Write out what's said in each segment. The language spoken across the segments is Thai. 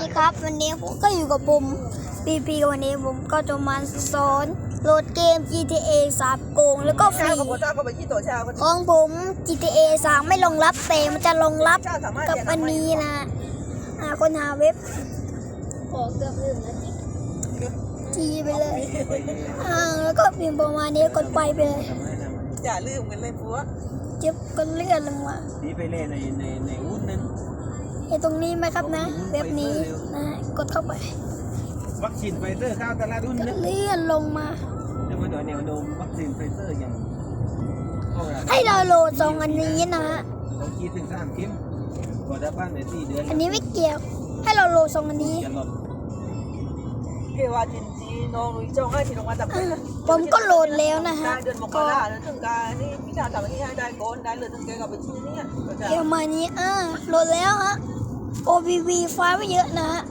ดีครับ วันนี้ผมก็อยู่กับผมปีปีวันนี้ผมก็จะมาสอนโหลดเกม GTA 3โกงแล้วก็ฟเช้ารีกับหัวเช้าก็ไปที่ตัวเช้าก็ของผม GTA 3ไม่รองรับแต่มันจะรองรับเช้าสามารถกับอันนี้นะอ่าคนหาเว็บขอเกือบหนึ่งนาทีทีไปเลยอ่าแล้วก็พิมพ์ประมาณนี้กดไปไปเลยอย่าลืมกันเลยปัวเจ็บก็เลื่อนลงมานี่ไปเล่นในในในหุ้นนั้น เห็นตรงนี้ไหมครับนะเว็บนี้นะกดเข้าไป วัคซีนไฟเซอร์เข้าตลาดหุ้นก็นะเลื่อนลงมาจะมาดูแนวโน้มวัคซีนไฟเซอร์อย่างเข้าราให้เราโหลดสองอันนี้นะฮะสองขีดถึงสามเข็มพอได้บ้านในสี่เดือนอันนี้ไม่เกี่ยว ให้เราโหลดสองอันนี้จะหลบเกว่าจินจีน้องลุยจงให้ที่ลงมาตับอะผมก็โหลดแล้วนะฮะได้เดือนมกก็ราแล้วถึงการนี่พี่ชาทำที่ให้ได้โกนได้เลยถึงแกกับไปที่นี่ก็จะเกี่ยวมานี้อ่าโหลดแล้วฮะ OBV ไฟล์ไม่เยอะนะฮะ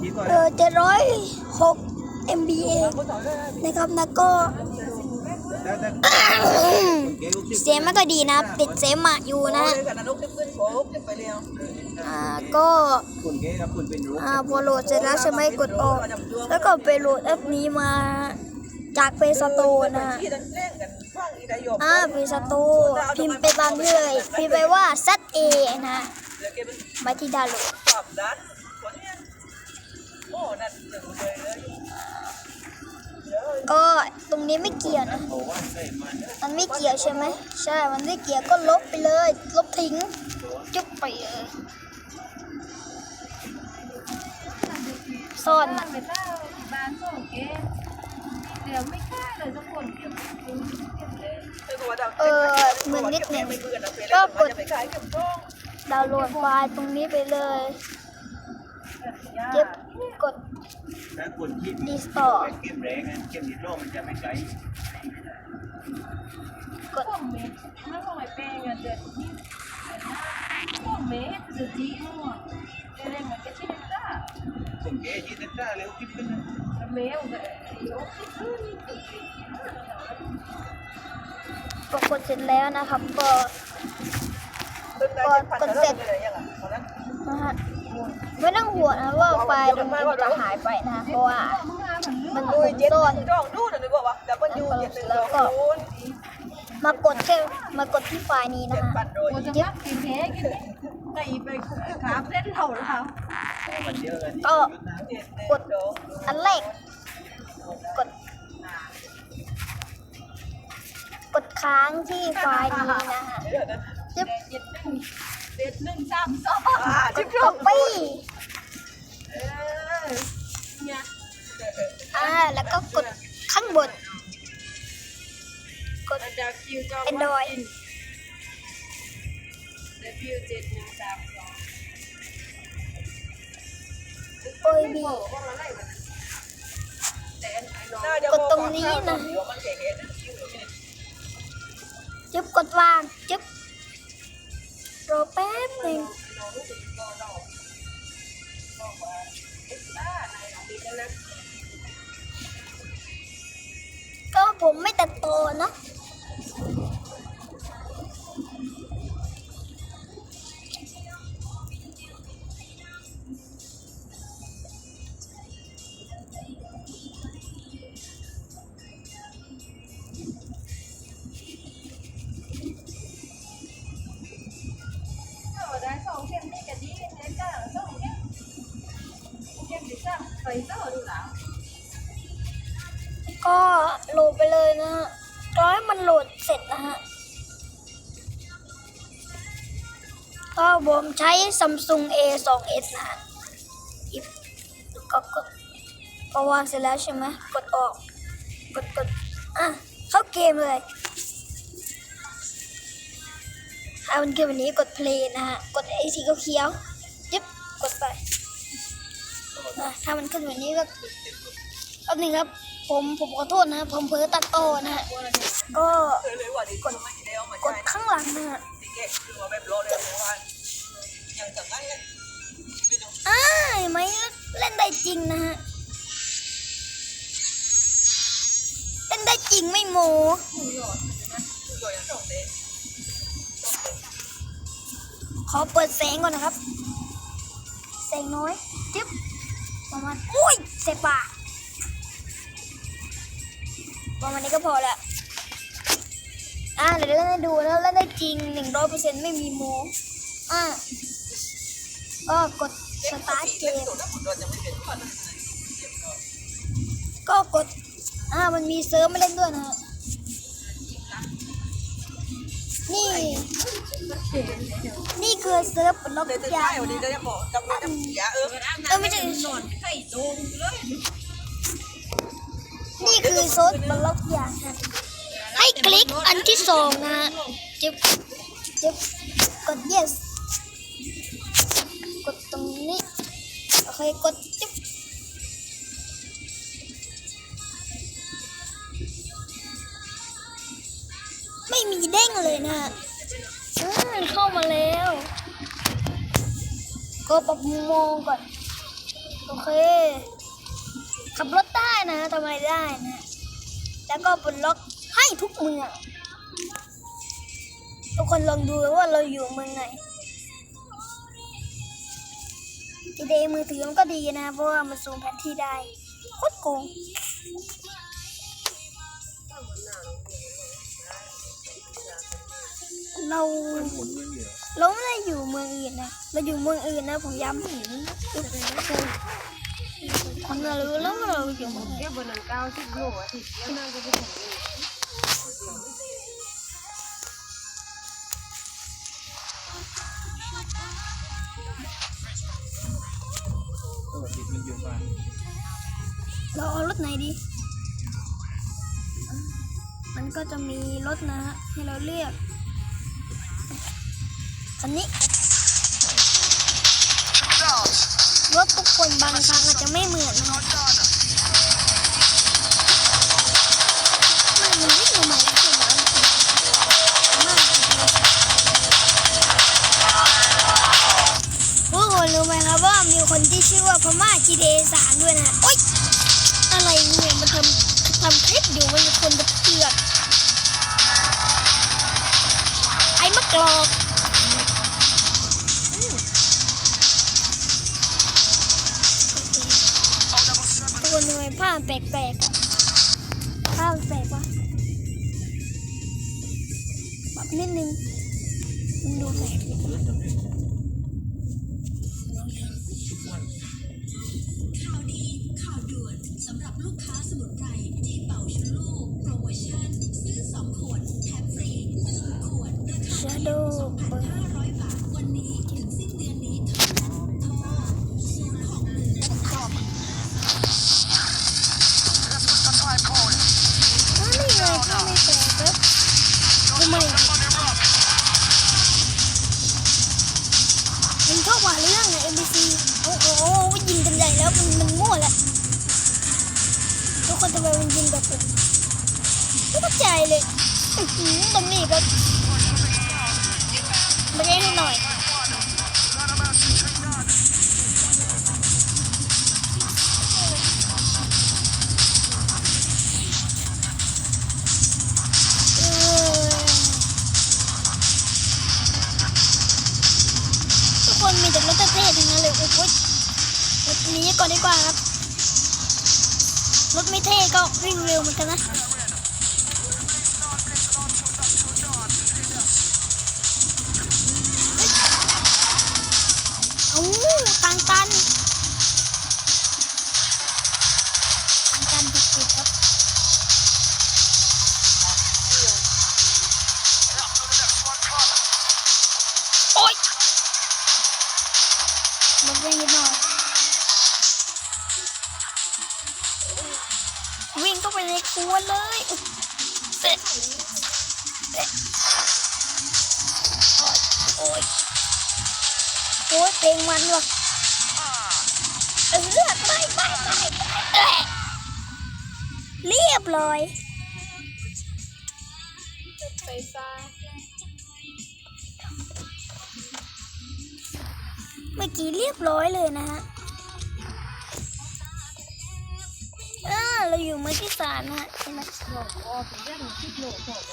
ที่ก็เออเจ็ดร้อยหก MBA ก็สอนได้นะครับนะก็แต่แต่แกลูกศิษย์เสียงไม่ค่อยดีนะติดเสมหะอยู่นะนะฮะกันนะลูกที่ขึ้นโผล่ขึ้นไปเร็วอ่าก็คุณแกกับคุณเป็นรู้อ่าพอโหลดเสร็จแล้วใช่ไหมกดออก แล้วก็ไปโหลดแอปนี้มาจากเฟซโตนะฮะที่นั่นแกล้งกันฟังอีได้ยมอ่าพีสตูพิมพ์ไปตามนี้เลย พิมพ์ไปว่า ZA นะ มาที่ดาวน์โลดปรับดันคนเนี้ยโอ้นั่นหนึ่งเลยเลยก็ตรงนี้ไม่เกี่ยวนะ มันไม่เกี่ยวใช่ไหม ใช่ มันไม่เกี่ยวก็ลบไปเลย ลบทิ้ง จุ๊บไปเลยซ่อนนะเกเดี๋ยวไม่กล้าเลยทุกคนเดี๋ยวไม่รู้เก็บเลยเออเหมือนนิดหนึ่งก็กด ไปขายเก็บต้องดาวน์โหลดไฟล์ตรงนี้ไปเลยเจ็บกดถ้าคุณคิดดีสต่อเกมแรงเกมนิโร่มันจะไม่ไกลกดพวกเมทไม่พวกไอ้แป้งอะเดือดนี่พวกเมทจะจีมั่วเดี๋ยวเรียกมันก็ชิลต้าส่งแกยี่สิบได้แล้วคิดขึ้นเมลกับโยกที่ซื้อนี่ติดติดก็กดเสร็จแล้วนะครับก็ นะฮะไม่ต้องห่วงนะว่าไฟล์ตรงนี้มันจะหายไปนะเพราะว่ามันดถูกซ่อนจ้องดูหน่อยดีกว่าแต่ปัญญูเจ็ดหนึ่งสองศูนย์มากดแค่มากดที่ไฟล์นี้นะเจ็ดฮะโดยกูจะมักกินแพ้กินไก่ไปขาเส้นเท่าเรามันเยอะกันก็เจ็ดหนึ่งกดอันแรกกด กดค้างที่ไฟล์นี้นะฮะ เดี๋ยวนะจึ๊บเจ็ดหนึ่งเจ็ดหนึ่งสามสองอ่ากจิ๊บดจก๊อบปี้เออเนี่ยอ่าแล้วก็กดข้างบน กดอาจารย์คิวจอ Android เดบิวเจ็ดหนึ่งสามสองโอยบีกดตรงนี้นะมันเก๋ๆนะจึ๊บกดวางจึ๊บ รอแป๊บหนึ่ง เลยนะฮะรอให้มันโหลดเสร็จนะฮะก็ผมใช้ Samsung A 2 S นะฮะอิฟก็กดพอวางเสร็จแล้วใช่ไหมกดออก กดกดอะ เข้าเกมเลยถ้ามันเกมวันนี้กด play นะฮะ กดไอสีเขียวยึบกดไป ถ้ามันขึ้นแบบนี้ก็ แป๊บนึงครับ ผมผมขอโทษนะผมเผลอตัดต่อนะฮะก็กดกดข้างหลังนะฮะที่เก๊กคือว่าแบบโลเลยว่าอย่างจากนั้นเลยอ้ายไม่เล่นได้จริงนะฮะเล่นได้จริงไม่โมขอเปิดแสงก่อนนะครับ แสงน้อยจึ๊บประมาณอุ้ยเสพปาก ประมาณนี้ก็พอละอ่าเดี๋ยวเราจะดูแล้วแล้วได้จริงหนึ่งร้อยเปอร์เซ็นต์ไม่มีโมอ่าก็กดสตาร์ทเกมก็กด อ่า มันมีเซิร์ฟไม่เล่นด้วยนะฮะนี่ นี่คือเซิร์ฟปลดล็อกเดี๋ทุยวกจะอย่างได้วันนี้นะจะบอกจำเลยจำเสียเออเออไม่ใช่นอนไข่โดมเลยนี่ คือเซิร์ฟปลดล็อกทุกอย่างนะให้คลิกอันที่สองนะจึ๊บจึ๊บกด yes กดตรงนี้โอเคกดจึ๊บไม่มีเด้งเลยนะฮะเข้ามาแล้วก็ปรับมุมมองก่อน โอเค ขับรถได้นะทำไรได้นะ แล้วก็ปลดล็อกให้ทุกเมืองทุกคนลองดูว่าเราอยู่เมืองไหนทีเดมือถือมันก็ดีนะ เพราะว่ามันซูมแผนที่ได้โคตรโกงเราเราไม่ได้อยู่เมืองอื่นนะเราอยู่เมืองอื่นนะผมย้ำคนเรารู้แล้วว่าเราอยู่เมืองไหนเดี๋ยวบนนั้นเก้าสิบโลอาทิตย์แล้วนั่งก็ไปถึง เลยตัวติดมันอยู่บ้านเราเอารถไหนดี มันก็จะมีรถนะฮะให้เราเลือกคันนี้ รถทุกคนบางครั้งอาจจะไม่เหมือนนะมันมันวิ่งมาใหม่ก็คือแบบมากทุกคนรู้ไหมครับว่ามีคนที่ชื่อว่าพม่าจีเดสานด้วยนะโอ๊ยอะไรเนี่ยมันทำทำคลิปอยู่มันเป็นคนแบบเถือกไอ้มะกรอก ผ้ามแปลกๆผ้ามแปลกวะปรับนิดนึงมันดูแปลก มันมันมั่วแหละทุกคนจะไปมันยิงกับผมไม่เข้าใจเลยอื้อหือตรงนี้ครับไม่ได้ให้หน่อย นี้ก่อนดีกว่าครับ รถไม่เท่ก็วิ่งเร็วเหมือนกันนะ ในครัวเลยเตะเตะโอ๊ยโอ๊ยโอ๊ยเพลงมันว่ะเออไปไปไปไปเอ๊ะเรียบร้อยไฟฟ้าเมื่อกี้เรียบร้อยเลยนะฮะ เราอยู่เมื่อกี้สามนะฮะใช่ไหม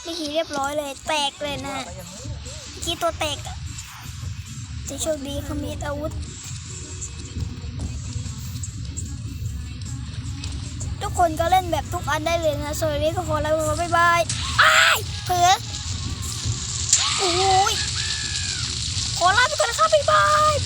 เมื่อกี้เรียบร้อยเลย แตกเลยนะคีตัวแตกจะโชคดีเขามีอาวุธ ทุกคนก็เล่นแบบทุกอันได้เลยนะสวัสดีทุกคนแล้วก็บ๊ายบายอ้าเผื่อโอ้ยขอลาไปก่อนนะครับบ๊ายบาย